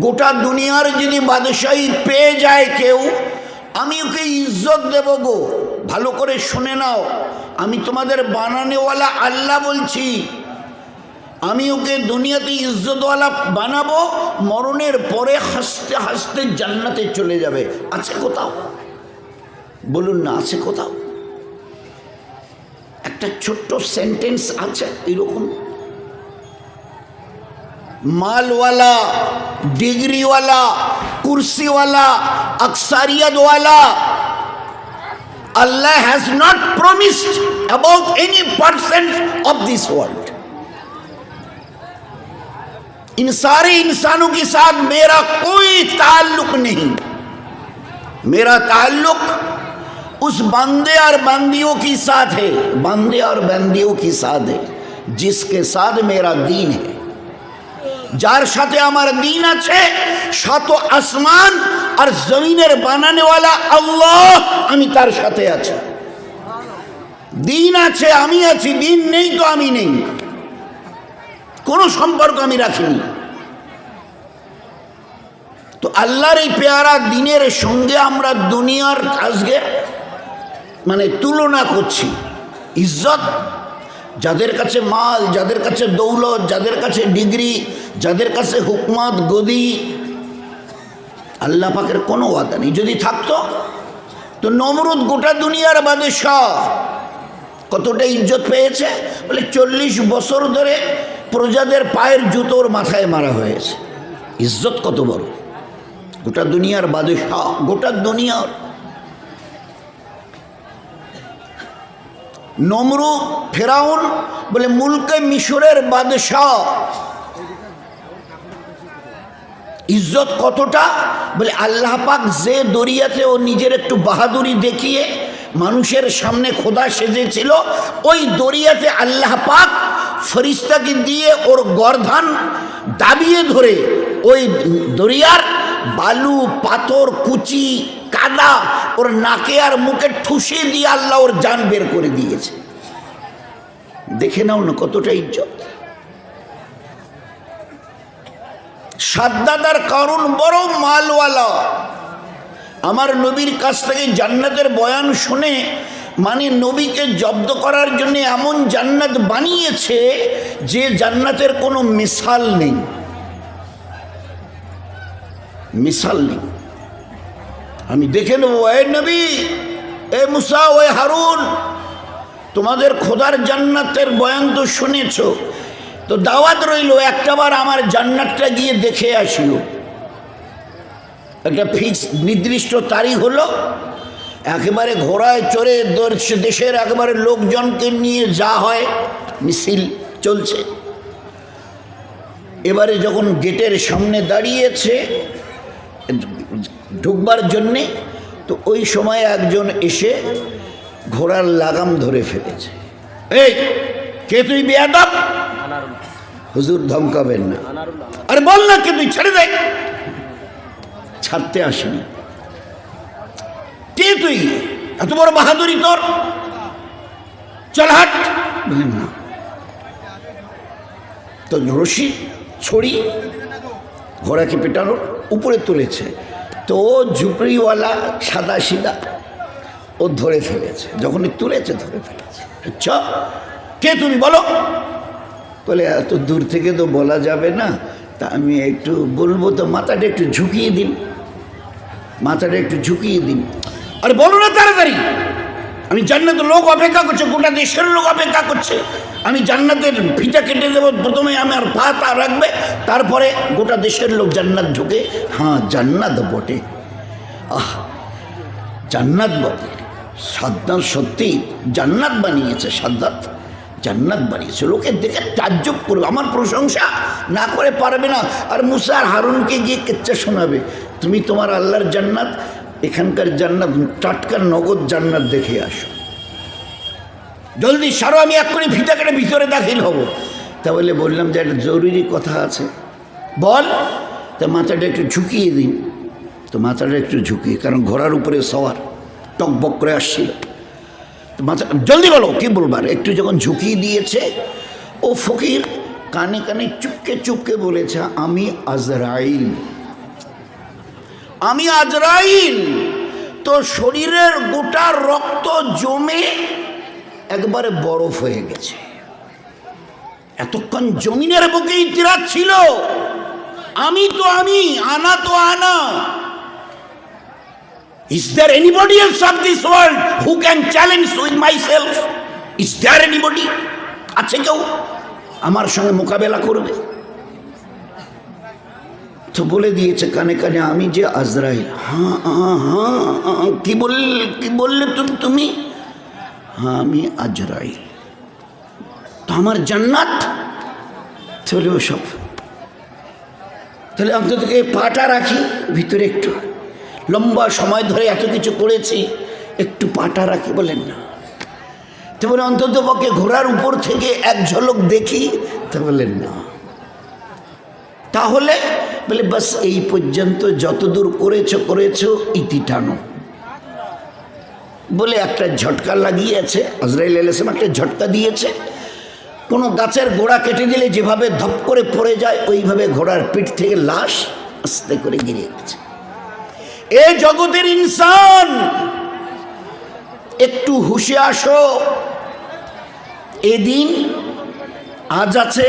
গোটা দুনিয়ার যদি বাদশাহী পেয়ে যায় কেউ, আমি ওকে ইজ্জত দেব গো। ভালো করে শুনে নাও, আমি তোমাদের বানানেওয়ালা আল্লাহ বলছি। আমি ওকে দুনিয়াতে ইজ্জতওয়ালা বানাবো, মরণের পরে হাসতে হাসতে জান্নাতে চলে যাবে। আছে কোথাও? বলুন না, আছে কোথাও? একটা ছোট্ট সেন্টেন্স আছে, এরকম? मालवाला डिग्री वाला कुर्सी वाला अक्सरियत वाला Allah has not promised about any percent of this world. इन सारे इंसानों के साथ मेरा कोई ताल्लुक नहीं मेरा ताल्लुक उस बंदे और बंदियों के साथ है, बंदे और बंदियों के साथ है, जिसके साथ मेरा दीन है যার সাথে আমার দিন আছে শত আসমান আর জমিনের বানানেওয়ালা আল্লাহ আমি তার সাথে আছি। দিন আছে, আমি আছি, দিন নেই তো আমি নেই। কোনো সম্পর্ক আমি রাখিনি। তো আল্লাহর এই পেয়ারা দিনের সঙ্গে আমরা দুনিয়ার আজকে মানে তুলনা করছি। ইজ্জত, যাদের কাছে মাল, যাদের কাছে দৌলত, যাদের কাছে ডিগ্রি যাদের কাছে হুকমত গদি, আল্লাহ পাকের কোনো ওয়াদা নেই। যদি থাকতো, তো নমরুদ গোটা দুনিয়ার বাদশাহ কতটা ইজ্জত পেয়েছে? বলে চল্লিশ বছর ধরে প্রজাদের পায়ের জুতোর মাথায় মারা হয়েছে। ইজ্জত কত বড়? গোটা দুনিয়ার বাদশাহ, গোটা দুনিয়ার। নমরু ফেরাউন বলে মুলকে মিশরের বাদশাহ। ইজ্জত কতটা? বলে আল্লাহ পাক যে দরিয়াতে ও নিজের একটু বাহাদুরি দেখিয়ে মানুষের সামনে খোদা সেজেছিল, ওই দরিয়াতে আল্লাহ পাক ফরিস্তাকে দিয়ে ওর গর্ধান দাবিয়ে ধরে ওই দরিয়ার বালু, পাথর, কুচি, কাদা ওর নাকে আর মুখে ঠুসে দিয়ে আল্লাহ ওর জান বের করে দিয়েছে। দেখে নাও না কতটা ইজ্জত। সাদ্দাদার কারণ বড় মালওয়ালা। আমার নবীর কাছ থেকে জান্নাতের বয়ান শুনে মানে নবীকে জব্দ করার জন্য এমন জান্নাত বানিয়েছে যে জান্নাতের কোনো মিসাল নেই। মিসাল নেই। আমি দেখে নেব, এ নবী, এ মুসা ওয়ে হারুন, তোমাদের খোদার জান্নাতের বয়ান তো শুনেছ। তো দাওয়াত রইল, একটাবার আমার জান্নাতটা গিয়ে দেখে আসিও একটা ফিক্স নির্দিষ্ট তারিখ হলো, একেবারে ঘোড়ায় চড়ে দেশের একেবারে লোকজনকে নিয়ে যা হয়, মিছিল চলছে। এবারে যখন গেটের সামনে দাঁড়িয়েছে, ঢুকবার জন্যে, তো ওই সময় একজন এসে ঘোড়ার লাগাম ধরে ফেলেছে। এই, কে তুই, বেয়াদব? হুজুর ধমকাবেন না। আরে বল না কে তুই ছেড়ে দে। ছাড়তে আসেনি। কে তুই? এত বড় বাহাদুরি তোর? চল হাট। বললেন, না। তো রশি ছড়ি ঘোড়াকে পেটানোর উপরে তুলেছে। তো ঝুপড়িওয়ালা সাদা সিদা, ও ধরে ফেলেছে। যখনই তুলেছে, ধরে ফেলেছে। চ কে তুমি বলো? বলে, এত দূর থেকে তো বলা যাবে না। তা আমি একটু বলব তো, মাথাটা একটু ঝুঁকিয়ে দিন। মাথাটা একটু ঝুঁকিয়ে দিন। আরে বলো না তাড়াতাড়ি। আমি জান্নাতের লোক অপেক্ষা করছে, গোটা দেশের লোক অপেক্ষা করছে। আমি জান্নাতের ফিতা কেটে দেবো, প্রথমে আমার পা তা রাখবে, তারপরে গোটা দেশের লোক জান্নাত ঢুকে। হ্যাঁ জান্নাত বটে। আহ, জান্নাত বটে। সাদ্দাত সত্যি জান্নাত বানিয়েছে, সাদ্দাত। জান্নাত বানিয়েছে লোকে দেখে তাজ্জব করবে। আমার প্রশংসা না করে পারবে না। আর মুসা আর হারুনকে গিয়ে কেচ্চা শোনাবে। তুমি তোমার আল্লাহর জান্নাত, এখানকার জান্নাত, টাটকার নগদ জান্নাত দেখে আসো। জলদি সারো, আমি এক্ষুনি ফিতা কেটে ভিতরে দাখিল হব। তা বলে বললাম যে একটা জরুরি কথা আছে। বল, তা মাথাটা একটু ঝুঁকিয়ে দিন। তো মাথাটা একটু ঝুঁকিয়ে, কারণ ঘোড়ার উপরে সওয়ার। টকবক করে আসছিল। জলদি বলো, কি বলবার একটু যখন ঝুঁকিয়ে দিয়েছে, ও ফকির কানে কানে চুপকে চুপকে বলেছে, আমি আজরাইল। আমি আজরাইল। তো শরীরের গোটা রক্ত জমে একবারে বরফ হয়ে গেছে। এতক্ষণ জমিনের বুকে ইতিরাজ ছিল। আমি তো আমি, আনা তো আনা। Is there anybody else of this world who can challenge with myself? Is there anybody? আছে কেউ? আমার সঙ্গে মোকাবেলা করবে? তো বলে দিয়েছে কানে কানে, আমি যে আজরাইল। হ্যাঁ হ্যাঁ হ্যাঁ কি বল, কি বললে তুমি তুমি? হ্যাঁ আমি আজরাইল। তো আমার জান্নাত? চলে সব তাহলে অন্তত এই পাটা রাখি, ভিতরে একটু। লম্বা সময় ধরে এত কিছু করেছি, একটু পাটা রাখি বলেন না। তো বলে অন্তত পক্ষে ঘোড়ার উপর থেকে এক ঝলক দেখি তা বলেন না। তাহলে বলে, বাস এই পর্যন্ত যতদূর করেছ করেছ, ইতি টানো। বলে একটা ঝটকা লাগিয়েছে, আজরাইল আলাইসলাম একটা ঝটকা দিয়েছে। কোনো গাছের গোড়া কেটে দিলে যেভাবে ধপ করে পড়ে যায়, ওইভাবে ঘোড়ার পিঠ থেকে লাশ আস্তে করে গিরে গেছে। এ জগতের ইনসান একটু হুশে আসো এদিন আজ আছে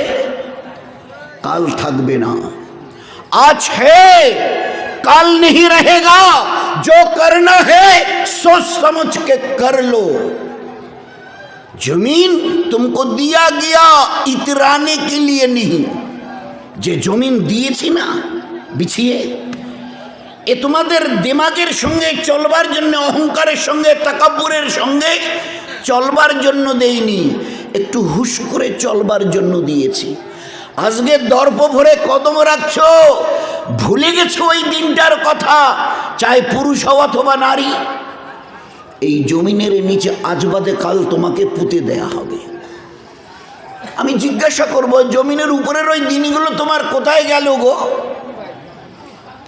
কাল থাকবে না আজ হে কাল नहीं रहेगा जो करना है सोच समझ के कर लो जमीन तुमको दिया गया इतराने के लिए नहीं যে জমিন দিয়েছি না বিছিয়ে এ তোমাদের দিমাগের সঙ্গে, চলবার জন্য, অহংকারের সঙ্গে, তাকাব্বুরের সঙ্গে চলবার জন্য দেইনি। একটু হুশ করে চলবার জন্য দিয়েছি। আজকে দর্প ভরে কদম রাখছো, ভুলে গেছো ওই দিনটার কথা, চাই পুরুষ হও অথবা নারী। এই জমিনের নিচে আজবাদে কাল তোমাকে পুঁতে দেয়া হবে। আমি জিজ্ঞাসা করব, জমিনের উপরের ওই দিনগুলো তোমার কোথায় গেল গো?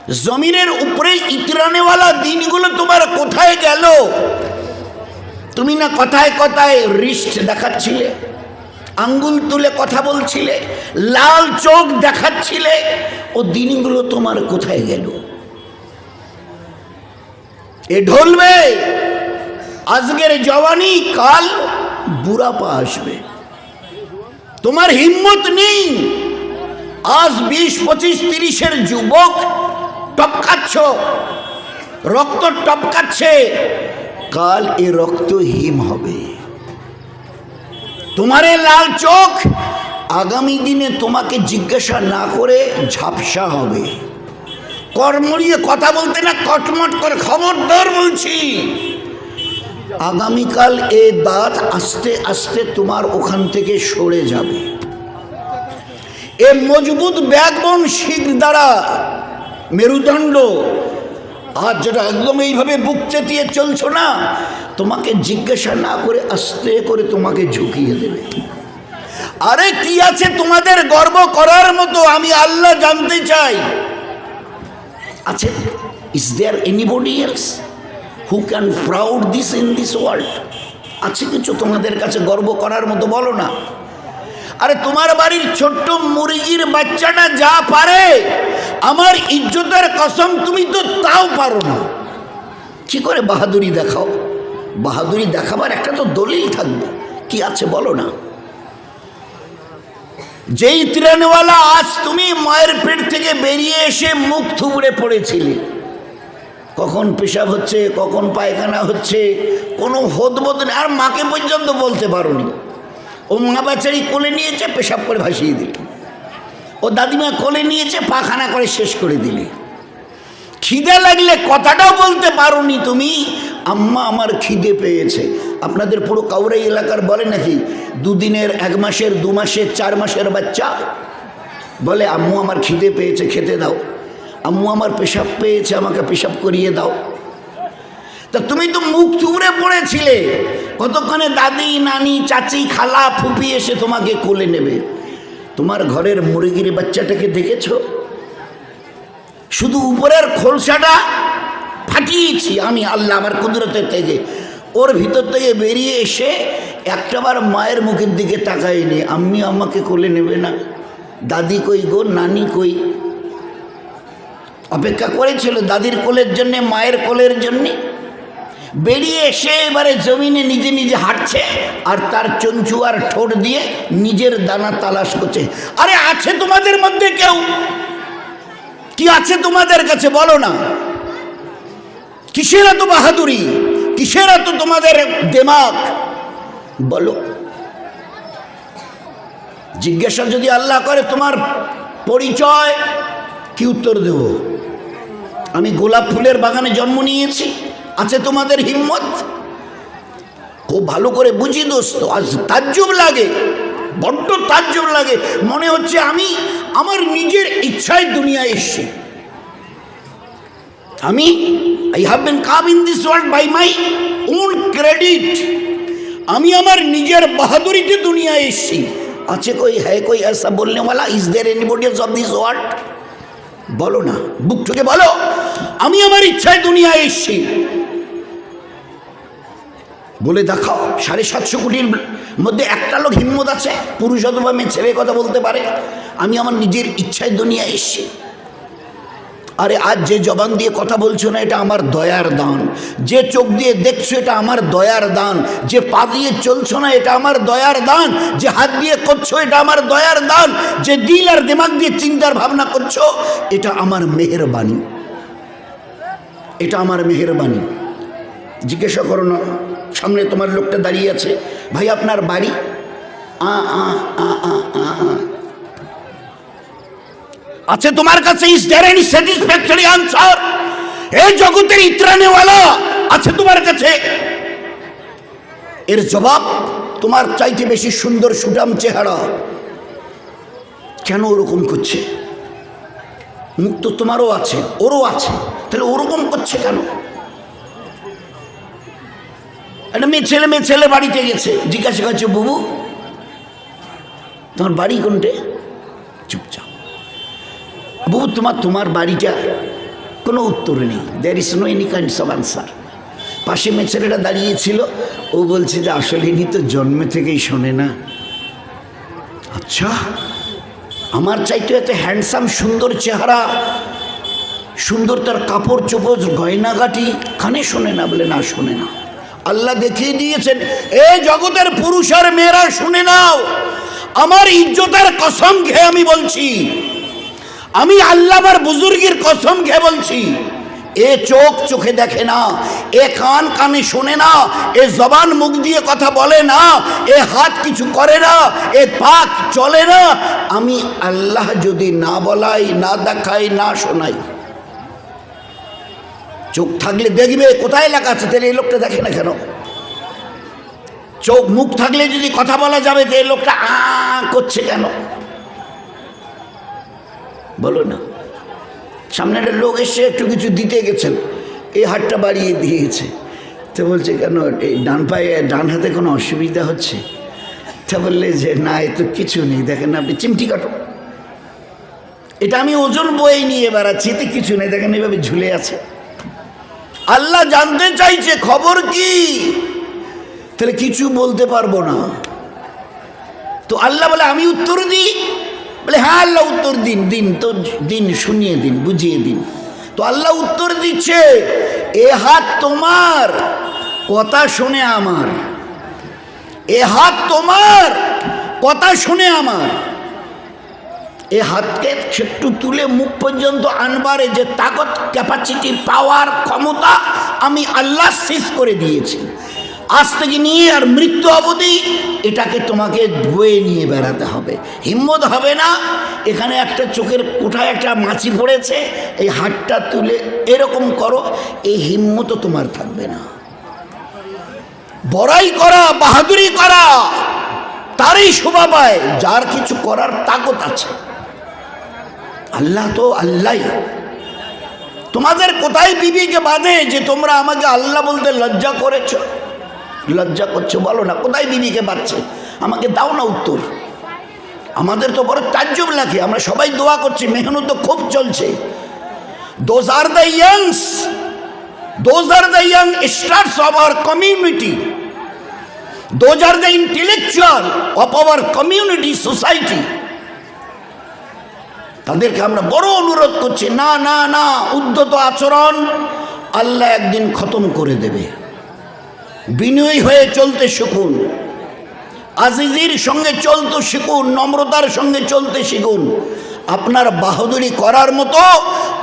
জমিনের উপরে ইতরানেওয়ালা দিনগুলো তোমার কোথায় গেল? তুমি না কথায় কথায় রিস্ট দেখাচ্ছিলে, আঙ্গুল তুলে কথা বলছিলে, লাল চোখ দেখাচ্ছিলে, ও দিনগুলো তোমার কোথায় গেল? এ ঢলবে, আজকের জওয়ানি, কাল বুড়াপা আসবে। তোমার হিম্মত নেই। আজ বিশ, পঁচিশ, তিরিশের যুবক টপকাচ্ছ। রক্ত টপকাচ্ছে। কাল এ রক্ত হিম হবে। তোমারে লাল চোখ, আগামী দিনে তোমাকে জিজ্ঞাসা না করে ঝাপসা হবে। কর্মড়িয়ে কথা বলতে না কটমট করে খবরদার বলছি। আগামীকাল এ দাঁত আস্তে আস্তে তোমার ওখান থেকে সরে যাবে। এ মজবুত ব্যাকবন শিখ দ্বারা মেরুদণ্ড। আর যেটা একদম এইভাবে বুক চেতিয়ে চলছো না, তোমাকে জিজ্ঞাসা না করে আস্তে করে তোমাকে ঝুঁকিয়ে দেবে। আরে কি আছে তোমাদের গর্ব করার মতো? আমি আল্লাহ জানতে চাই। আছে is there anybody else who can proud this in this world আছে কিছু তোমাদের কাছে গর্ব করার মতো? বলো না। আরে তোমার বাড়ির ছোট্ট মুরগির বাচ্চাটা যা পারে, আমার ইজ্জতের কসম তুমি তো তাও পারো না। কি করে বাহাদুরি দেখাও? বাহাদুরি দেখাবার একটা তো দলিল থাকবে। কি আছে বলো না? যেই ত্রেনওয়ালা আজ তুমি মায়ের পেট থেকে বেরিয়ে এসে মুখ থুবড়ে পড়েছিলে, কখন পেশাব হচ্ছে, কখন পায়খানা হচ্ছে, কোনো হোদবোধ নেই। আর মাকে পর্যন্ত বলতে পারোনি। ও মা বাচ্চারি কোলে নিয়েছে, পেশাব করে ভাসিয়ে দিলে। ও দাদিমা কোলে নিয়েছে, পাখানা করে শেষ করে দিলে। খিদে লাগলে কথাটাও বলতে পারোনি তুমি। আম্মা আমার খিদে পেয়েছে। আপনাদের পুরো কাউরাই এলাকার বলে নাকি, দুদিনের, এক মাসের, দু মাসের, চার মাসের বাচ্চা? বলে, আম্মু আমার খিদে পেয়েছে, খেতে দাও। আম্মু আমার পেশাব পেয়েছে, আমাকে পেশাব করিয়ে দাও। তা তুমি তো মুখ চুবড়ে পড়েছিলে। কতক্ষণে দাদি, নানি, চাচি, খালা, ফুপি এসে তোমাকে কোলে নেবে? তোমার ঘরের মুরগির বাচ্চাটাকে দেখেছ? শুধু উপরের খোলসাটা ফাটিয়েছি আমি আল্লাহ আমার কুদরতের থেকে। ওর ভিতর থেকে বেরিয়ে এসে একটাবার মায়ের মুখের দিকে তাকাইনি আম্মি আমাকে কোলে নেবে না। দাদি কই গো, নানি কই? অপেক্ষা করেছিল দাদির কোলের জন্যে, মায়ের কোলের জন্যে? বেরিয়ে এসে এবারে জমিনে নিজে নিজে হাঁটছে আর তার চঞ্চু আর ঠোঁট দিয়ে নিজের দানা তালাশ করছে। আরে আছে তোমাদের মধ্যে কেউ? কি আছে তোমাদের কাছে? বলো না। কিসের এত বাহাদুরি? কিসের এত তোমাদের দেমাগ বলো। জিজ্ঞাসা যদি আল্লাহ করে তোমার পরিচয়, কি উত্তর দেব? আমি গোলাপ ফুলের বাগানে জন্ম নিয়েছি। আছে তোমাদের হিম্মত? খুব ভালো করে বুঝি দোস্ত, আজ তাজ্জব লাগে, বড্ড তাজ্জব লাগে। মনে হচ্ছে আমি আমার নিজের ইচ্ছায় দুনিয়ায় এসছি। আমি I have been come in this world by my own credit আমি আমার নিজের বাহাদুরিতে দুনিয়ায় এসছি। আছে কই হ্যাঁ কই আসা বললে ওয়ালা is there anybody of this world বলো না, বুক থেকে বলো। আমি আমার ইচ্ছায় দুনিয়ায় এসছি। বলে দেখাও, সাড়ে সাতশো কোটির মধ্যে একটা লোক হিম্মত আছে, পুরুষ অথবা মেয়ে ছেলে কথা বলতে পারে। আমি আমার নিজের ইচ্ছায় দুনিয়া এসছি। আরে আজ যে জবান দিয়ে কথা বলছো না, এটা আমার দয়ার দান। যে চোখ দিয়ে দেখছ, এটা আমার দয়ার দান। যে পা দিয়ে চলছো না, এটা আমার দয়ার দান। যে হাত দিয়ে করছ, এটা আমার দয়ার দান। যে দিল আর দিমাগ দিয়ে চিন্তার ভাবনা করছ, এটা আমার মেহেরবানি। এটা আমার মেহেরবানি। জিজ্ঞাসা করো না। সামনে তোমার লোকটা দাঁড়িয়ে আছে। ভাই, আপনার বাড়ি? আছে তোমার কাছে আনসার জগতের ইত্রানেওয়ালা আছে তোমার কাছে? এর জবাব, তোমার চাইতে বেশি সুন্দর সুটাম চেহারা। কেন ওরকম করছে? মুখ তো তোমারও আছে, ওরও আছে। তাহলে ওরকম করছে কেন? একটা মেয়ে ছেলে মেয়ে ছেলে বাড়িতে গেছে। জিজ্ঞাসা করছে, বুবু, তোমার বাড়ি কোনটে? চুপচাপ বুবু, তোমার তোমার বাড়িটা কোনো উত্তর নেই। There is no any kinds of answer পাশে মেয়ে ছেলেটা দাঁড়িয়েছিল ও বলছে যে, আসলে ইনি তো জন্মে থেকেই শোনে না। আচ্ছা আমার চাইতে এত হ্যান্ডসাম সুন্দর চেহারা, সুন্দর তার কাপড় চোপড় গয়নাগাটি, কানে শোনে না বলে না, শোনে না। আল্লাহ দেখিয়ে দিয়েছেন, এ জগতের পুরুষ আর মেয়েরা শুনে নাও, আমার ইজ্জতের কসম খেয়ে আমি বলছি, আমি আল্লাহর বুজুর্গের কসম খেয়ে বলছি, এ চোখ চোখে দেখে না, এ কান কানে শোনে না, এ জবান মুখ দিয়ে কথা বলে না, এ হাত কিছু করে না, এ পাক চলে না, আমি আল্লাহ যদি না বলাই, না দেখাই, না শোনাই। চোখ থাকলে দেখবে, কোথায় লেখা আছে, তাহলে এই লোকটা দেখে না কেন? চোখ মুখ থাকলে যদি কথা বলা যাবে তো এই লোকটা আ, করছে কেন? বলো না। সামনে একটা লোক এসে একটু কিছু দিতে গেছেন, এই হাতটা বাড়িয়ে দিয়েছে। তো বলছে, কেন, এই ডান পায়ে, ডান হাতে কোনো অসুবিধা হচ্ছে? তা বললে যে, না, এ তো কিছু নেই, দেখেন আপনি চিমটি কাটো। এটা আমি ওজন বয়ে নিয়ে বেড়াচ্ছি, এতে কিছু নেই, দেখেন এভাবে ঝুলে আছে। আল্লাহ জানতে চাইছে, খবর কি? তাহলে কিছু বলতে পারব না। তো আল্লাহ বলে, আমি উত্তর দিই? বলে হ্যাঁ আল্লাহ উত্তর দিন দিন তো, দিন শুনিয়ে দিন, বুঝিয়ে দিন। তো আল্লাহ উত্তর দিচ্ছে, এ হাত তোমার, কথা শুনে আমার। এ হাত তোমার, কথা শুনে আমার। এ হাতকে একটু তুলে মুখ পর্যন্ত আনবারে যে তাকত ক্যাপাসিটি পাওয়ার ক্ষমতা আমি আল্লাহ শেষ করে দিয়েছি। আজ থেকে নিয়ে আর মৃত্যু অবধি এটাকে তোমাকে ধুয়ে নিয়ে বেড়াতে হবে। হিম্মত হবে না, এখানে একটা চোখের কোঠায় একটা মাছি পড়েছে, এই হাতটা তুলে এরকম করো, এই হিম্মতও তোমার থাকবে না। বড়াই করা, বাহাদুরি করা, তারই শোভা পায়, যার কিছু করার তাকত আছে। আল্লাহ তো আল্লাহ। তোমাদের কোথায় বিবিকে বাঁধে যে তোমরা আমাকে আল্লাহ বলতে লজ্জা করেছ? লজ্জা করছ বলো না, কোথায় বিবিকে বাঁধছে? আমাকে দাও না উত্তর। আমাদের তো বড় তাজ্জব লাগে, আমরা সবাই দোয়া করছি, মেহনত তো খুব চলছে। Those are the youngs those are the young stars of our community those are the intellectual of our community society তাদেরকে আমরা বড় অনুরোধ করছি, না না না উদ্যত আচরণ আল্লাহ একদিন খতম করে দেবে। বিনয়ী হয়ে চলতে শিখুন, আজিজির সঙ্গে চলতে শিখুন, নম্রতার সঙ্গে চলতে শিখুন। আপনার বাহাদুরি করার মতো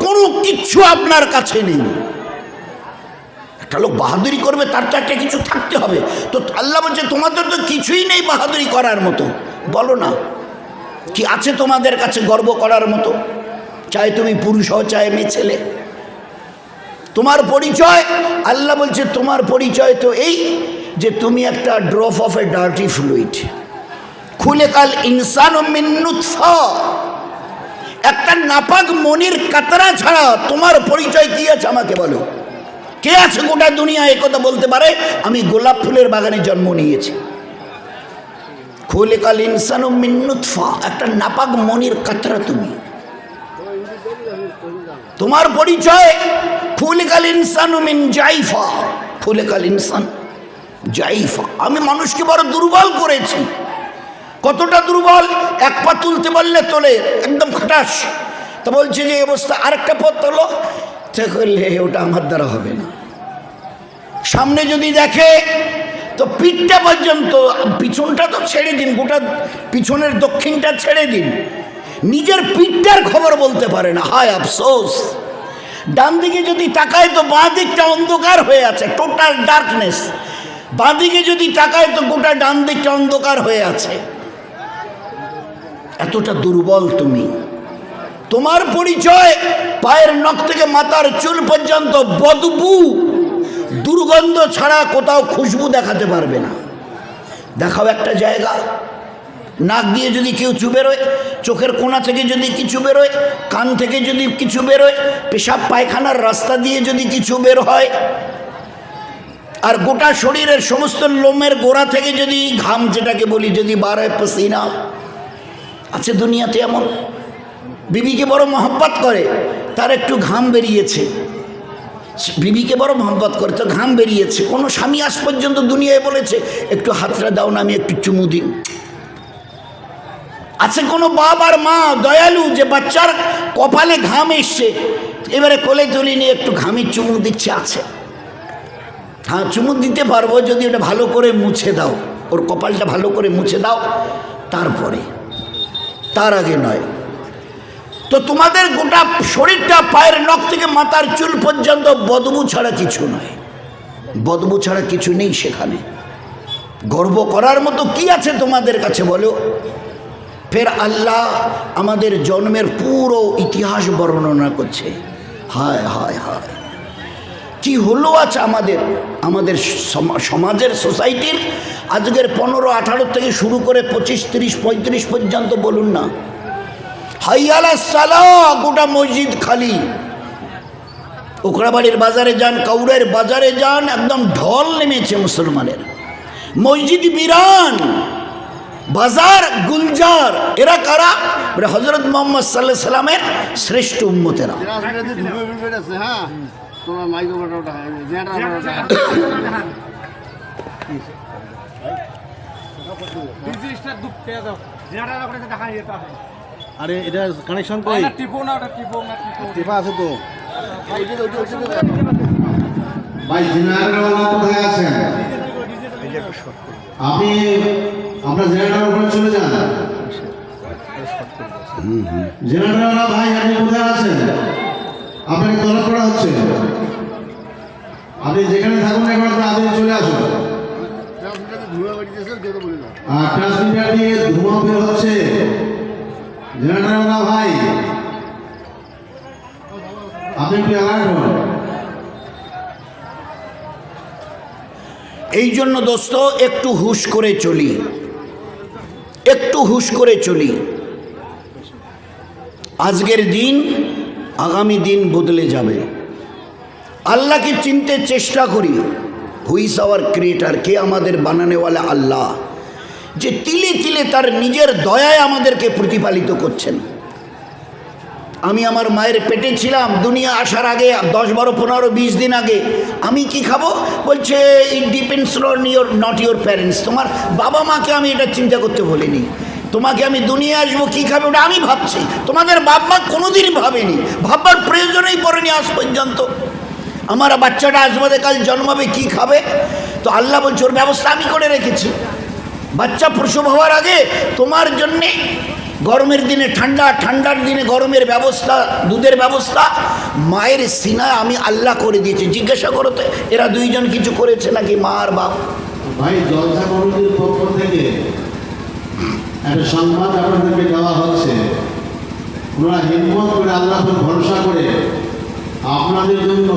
কোনো কিচ্ছু আপনার কাছে নেই। একটা লোক বাহাদুরি করবে, তার তো একটা কিছু থাকতে হবে। তো আল্লাহ বলছে, তোমাদের তো কিছুই নেই বাহাদুরি করার মতো। বলো না। কি আছে তোমাদের কাছে গর্ব করার মতো? চাই তুমি পুরুষ হও, চাই মেয়ে ছেলে। তোমার পরিচয়, আল্লাহ বলছে তোমার পরিচয় তো এই যে তুমি একটা drop of a dirty fluid. খুলে কাল ইনসান ও মিন্নুৎফা একটা নাপাক মনির কাতরা ছাড়া তোমার পরিচয় কি আছে আমাকে বলো? কে আছে গোটা দুনিয়া কথা বলতে পারে? আমি গোলাপ ফুলের বাগানে জন্ম নিয়েছি। খুলে কাল ইনসান ও মিন্নুৎফা একটা নাপাক মনির কাতরা তুমি। তোমার পরিচয় ফুলকাল ইনসান মিন জাইফা। ফুলকাল ইনসান, জাইফা। আমি মানুষকে বড় দুর্বল করেছি। কতটা দুর্বল? এক পা তুলতে পারলে তোলে, একদম খাটাস। তো বলছে যে অবস্থা আরেকটা পথ তোলো। সে করলে ওটা আমার দ্বারা হবে না। সামনে যদি দেখে তো পিঠটা পর্যন্ত, পিছনটা তো ছেড়ে দিন, গোটা পিছনের দক্ষিণটা ছেড়ে দিন। নিজের পিঠটার খবর বলতে পারে না। হায় আফসোস। ডান দিকে যদি তাকায় তো বাঁ দিকটা অন্ধকার হয়ে আছে টোটাল ডার্কনেস বাঁ দিকে যদি তাকায় তো গোটা ডান দিকটা অন্ধকার হয়ে আছে। এতটা দুর্বল তুমি। তোমার পরিচয় পায়ের নখ থেকে মাথার চুল পর্যন্ত বদবু। দুর্গন্ধ ছাড়া কোথাও খুশবু দেখাতে পারবে না। দেখাও একটা জায়গা। নাক দিয়ে যদি কেউ বেরোয়, চোখের কোনা থেকে যদি কিছু বেরোয়, কান থেকে যদি কিছু বেরোয়, পেশাব পায়খানার রাস্তা দিয়ে যদি কিছু বের হয়, আর গোটা শরীরের সমস্ত লোমের গোড়া থেকে যদি ঘাম, যেটাকে বলি যদি বার হয় পসিনা। আছে দুনিয়াতে এমন। বিবিকে বড় মহব্বত করে, তার একটু ঘাম বেরিয়েছে। বিবিকে বড় মহব্বত করে, তো ঘাম বেরিয়েছে। কোনো স্বামী আজ পর্যন্ত দুনিয়ায় বলেছে, একটু হাতটা দাও না, আমি একটু চুমু দিন আছে কোনো বাপ আর মা দয়ালু যে বাচ্চার কপালে ঘাম এসছে, এবারে কোলে তুলি নিয়ে একটু ঘামের চুমু দিচ্ছে, আছে। হ্যাঁ চুমু দিতে পারব, যদি ওটা ভালো করে মুছে দাও। ওর কপালটা ভালো করে মুছে দাও, তারপরে। তার আগে নয়। তো তোমাদের গোটা শরীরটা পায়ের নখ থেকে মাথার চুল পর্যন্ত বদবু ছাড়া কিছু নয়। বদবু ছাড়া কিছু নেই সেখানে। গর্ব করার মতো কি আছে তোমাদের কাছে বলো? ফের আল্লাহ আমাদের জন্মের পুরো ইতিহাস বর্ণনা করছে। হায় হায় হায়। কি হলো আছে আমাদের আমাদের সম- সমাজের সোসাইটির? আজকের পনেরো আঠারো থেকে শুরু করে পঁচিশ, তিরিশ, পঁয়ত্রিশ পর্যন্ত বলুন না। হাইয়ালা সালা গোটা মসজিদ খালি। ওকরাবাড়ির বাজারে যান, কাউরের বাজারে যান, একদম ঢল নেমেছে মুসলমানের। মসজিদ বিরান, বাজার গুলজার, এরা কারা? হজরত মোহাম্মদ সাল্লাহ সাল্লামের শ্রেষ্ঠ ডিজিটাল দুঃখ আরে এটা কানেকশন কই না টিপো না ওটা টিপো না টিপো। টেপা আছে তো। ভাই জেনারেটর কোথায় আছেন? আপনি আপনার জেনারেটর উপরে চলে যান। জেনারেটর ভাই আপনি কোথায় আছেন? আপনাকে তলব করা হচ্ছে। আপনি যেখানে থাকুন না একবার তাড়াতাড়ি চলে আসুন। রাস্তাতে ধুয়ে বেরিয়েছে কেউ তো বলি না। আর ট্রান্সমিটার দিয়ে ধোঁয়া বের হচ্ছে। এই জন্য দোস্ত, একটু হুশ করে চলি। একটু হুশ করে চলি। আজকের দিন, আগামী দিন বদলে যাবে। আল্লাহকে চিনতে চেষ্টা করি। হুইস আওয়ার ক্রিয়েটার, কে আমাদের বানানেওয়ালা আল্লাহ? যে তিলে তিলে তার নিজের দয়ায় আমাদেরকে প্রতিপালিত করছেন। আমি আমার মায়ের পেটে ছিলাম, দুনিয়া আসার আগে, দশ বারো পনেরো বিশ দিন আগে। আমি কি খাব? বলছে it depends on your not your parents তোমার বাবা মাকে আমি এটা চিন্তা করতে বলিনি। তোমাকে আমি দুনিয়া আসব, কী খাবে ওটা আমি ভাবছি। তোমাদের বাপ মা ভাবেনি। ভাববার প্রয়োজনেই পড়েনি আজ পর্যন্ত। আমার বাচ্চাটা আসবাদে কাল জন্মাবে, কি খাবে? তো আল্লাহ বলছে, ওর ব্যবস্থা আমি করে রেখেছি। বাচ্চা প্রসব হওয়ার আগে তোমার জন্যে গরমের দিনে ঠান্ডা, ঠান্ডার দিনে গরমের ব্যবস্থা, দুধের ব্যবস্থা, মায়ের সিনা আমি আল্লাহ করে দিয়েছি। জিজ্ঞাসা করো তো, এরা দুইজন কিছু করেছে নাকি মা আর বাপ? ভাই জলসা কমিটির পক্ষ থেকে একটা সংবাদ আপনাদেরকে দেওয়া হচ্ছে। ওনারা হিম্মত করে আল্লাহ ভরসা করে আপনাদের জন্য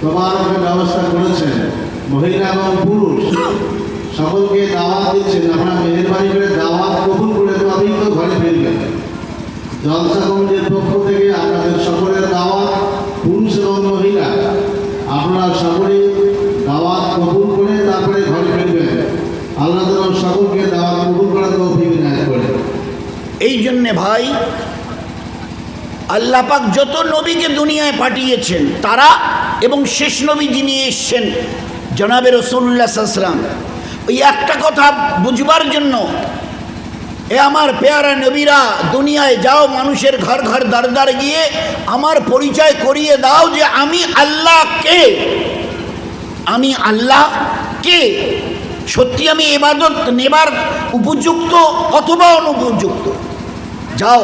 তোমার ব্যবস্থা করেছেন। মহিলা এবং পুরুষ। সকলকে দাওয়াত দিচ্ছেন, আপনারা মেহরবানি করে দাওয়াত কবুল করে তবেই তো ঘরে ফিরবেন। জলসা কমিটির পক্ষ থেকে আপনাদের সকলের দাওয়াত, পুরুষ এবং মহিলা, আপনারা সকলে দাওয়াত কবুল করে তারপরে ঘরে ফিরবেন। আল্লাহ যেন সকলকে দাওয়াত কবুল করা তৌফিক ইনায়াত করে। এই জন্যে ভাই, আল্লাহ পাক যত নবীকে দুনিয়ায় পাঠিয়েছেন, তারা এবং শেষ নবী যিনি এসছেন, জনাবে রসুল্লাহ সাল্লাম ওই একটা কথা বুঝবার জন্য, এ আমার পেয়ারা নবীরা দুনিয়ায় যাও, মানুষের ঘর ঘর দার দার গিয়ে আমার পরিচয় করিয়ে দাও যে আমি আল্লাহ কে। আমি আল্লাহ কে? সত্যি আমি এবাদত নেবার উপযুক্ত অথবা অনুপযুক্ত? যাও,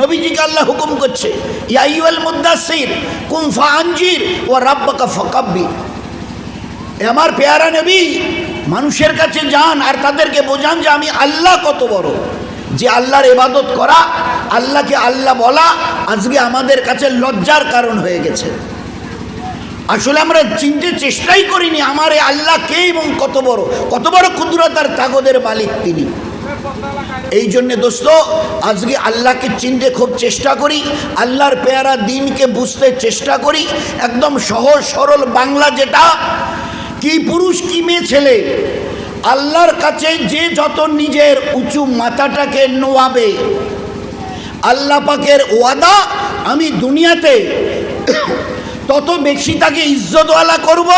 নবীজিকে আল্লাহ হুকুম করছে ইয়াইওয়াল মুদাসির কুমফা আঞ্জির ও রাব্বাকা ফকাব্বি আমার পেয়ারা নবী মানুষের কাছে যান আর তাদেরকে বোঝান যে আমি আল্লাহ কত বড়। যে আল্লাহর এবাদত করা, আল্লাহকে আল্লাহ বলা, আজকে আমাদের কাছে লজ্জার কারণ হয়ে গেছে। আসলে আমরা চিনতে চেষ্টাই করিনি আমার এই আল্লাহ কে এবং কত বড়। কত বড় ক্ষুদ্রতার তাগদের মালিক তিনি। এই জন্যে দোস্ত, আজকে আল্লাহকে চিনতে খুব চেষ্টা করি, আল্লাহর পেয়ারা দিনকে বুঝতে চেষ্টা করি, একদম সহজ সরল বাংলা যেটা কি পুরুষ, কি মেয়ে, ছেলে? আল্লাহর কাছে যে যত নিজের উঁচু মাথাটাকে নোয়াবে, আল্লাহ পাকের ওয়াদা, আমি দুনিয়াতে তত বেশি তাকে ইজ্জতওয়ালা করব,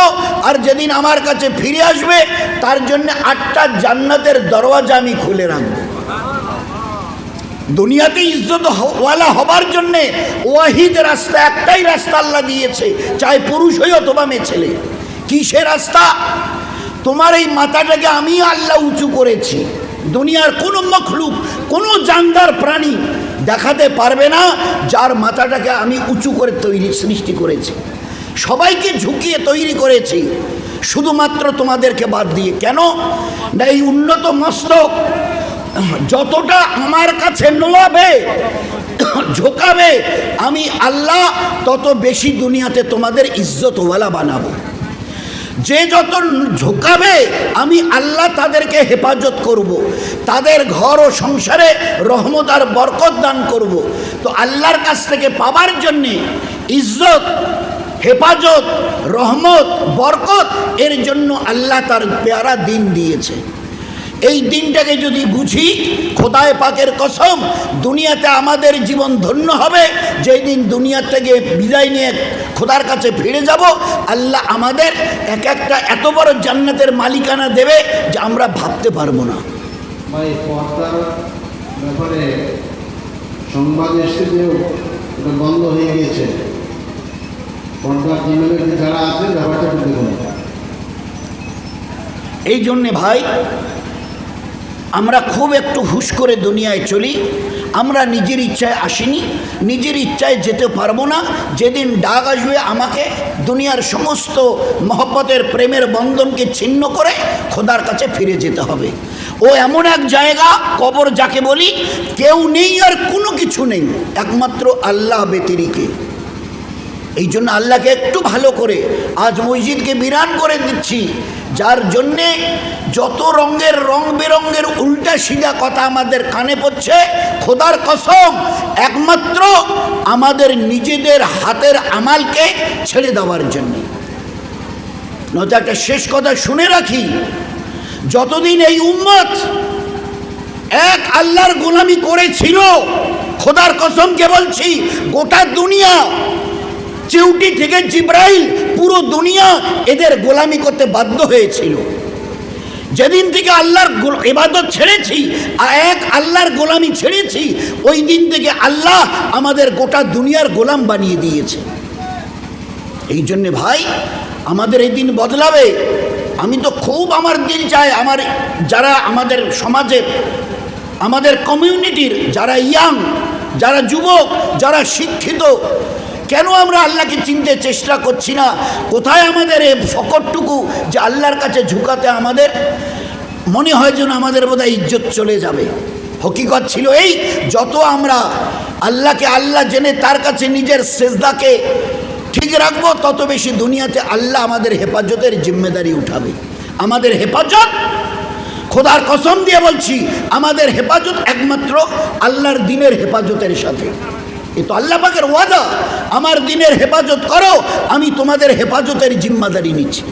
আর যেদিন আমার কাছে ফিরে আসবে, তার জন্য আটটা জান্নাতের দরওয়াজা আমি খুলে রাখব। দুনিয়াতে ইজ্জত হ- ওয়ালা হবার জন্যে ওয়াহিদ রাস্তা একটাই রাস্তা আল্লাহ দিয়েছে, চাই পুরুষ হই অথবা মেয়ে, ছেলে। কিসের রাস্তা? তোমার এই মাথাটাকে আমি আল্লাহ উঁচু করেছি। দুনিয়ার কোনো মখলুক, কোনো জানদার প্রাণী দেখাতে পারবে না যার মাথাটাকে আমি উঁচু করে তৈরি, সৃষ্টি করেছি। সবাইকে ঝুঁকিয়ে তৈরি করেছি। শুধুমাত্র তোমাদেরকে বাদ দিয়ে। কেন? না, এই উন্নত মস্তক যতটা আমার কাছে নোয়াবে, ঝোকাবে, আমি আল্লাহ তত বেশি দুনিয়াতে তোমাদের ইজ্জতওয়ালা বানাবো। যে যত ঝোকাবে, আমি আল্লাহ তাদেরকে হেফাজত করব। তাদের ঘর ও সংসারে রহমত আর বরকত দান করব। তো আল্লাহর কাছ থেকে পাবার জন্যে ইজ্জত, হেফাজত, রহমত, বরকত, এর জন্য আল্লাহ তার পেয়ারা দিন দিয়েছে এই দিনটাকে যদি বুঝি খোদায় পাকের কসম দুনিয়াতে আমাদের জীবন ধন্য হবে। যেই দিন দুনিয়া থেকে বিদায় নিয়ে খোদার কাছে ফিরে যাব আল্লাহ আমাদের এক একটা এত বড় জান্নাতের মালিকানা দেবে যে আমরা ভাবতে পারব না। ব্যাপারে সংবাদ এসছে যে ওটা বন্ধ হয়ে গিয়েছে। যারা আছে ব্যাপারটা দেখুন। এই জন্যে ভাই আমরা খুব একটু হুশ করে দুনিয়ায় চলি, আমরা নিজের ইচ্ছায় আসিনি, নিজের ইচ্ছায় যেতে পারব না, যেদিন ডাক আসবে আমাকে দুনিয়ার সমস্ত মহব্বতের প্রেমের বন্ধনকে ছিন্ন করে খোদার কাছে ফিরে যেতে হবে। ও এমন এক জায়গা, কবর যাকে বলি, কেউ নেই আর কোনো কিছু নেই, একমাত্র আল্লাহ বেতিরিকে এই জন্য আল্লাহকে একটু ভালো করে আজ মসজিদকে বিরান করে দিচ্ছি। যার জন্যে যত রঙের রং বেরঙের উল্টা সিধা কথা আমাদের কানে পড়ছে, খোদার কসম, একমাত্র আমাদের নিজেদের হাতের আমালকে ছেড়ে দেওয়ার জন্যে। নয়তো একটা শেষ কথা শুনে রাখি, যতদিন এই উম্মত এক আল্লাহর গোলামি করেছিল, খোদার কসমকে বলছি, গোটা দুনিয়া চিউটি থেকে জিব্রাইল পুরো দুনিয়া এদের গোলামি করতে বাধ্য হয়েছিল। যেদিন থেকে আল্লাহর ইবাদত ছেড়েছি এক আল্লাহর গোলামি ছেড়েছি, ওই দিন থেকে আল্লাহ আমাদের গোটা দুনিয়ার গোলাম বানিয়ে দিয়েছে। এই জন্যে ভাই, আমাদের এই দিন বদলাবে। আমি তো খুব আমার দিল চাই, আমার যারা আমাদের সমাজের আমাদের কমিউনিটির যারা ইয়াং, যারা যুবক, যারা শিক্ষিত কেন আমরা আল্লাহকে চিনতে চেষ্টা করছি না? কোথায় আমাদের এই ফকরটুকু যে আল্লাহর কাছে ঝুঁকাতে আমাদের? মনে হয় যেন আমাদের বোধহয় ইজ্জত চলে যাবে। হকিকত ছিল এই, যত আমরা আল্লাহকে আল্লাহ জেনে তার কাছে নিজের সেজদাকে ঠিক রাখব, তত বেশি দুনিয়াতে আল্লাহ আমাদের হেফাজতের জিম্মেদারি উঠাবে। আমাদের হেফাজত? খোদার কসম দিয়ে বলছি, আমাদের হেফাজত একমাত্র আল্লাহর দিনের হেফাজতের সাথে। এ তো আল্লাহ পাকের ওয়াদা। আমার দিনের হেফাজত করো আমি তোমাদের হেফাজতের জিম্মাদারি নিচ্ছি।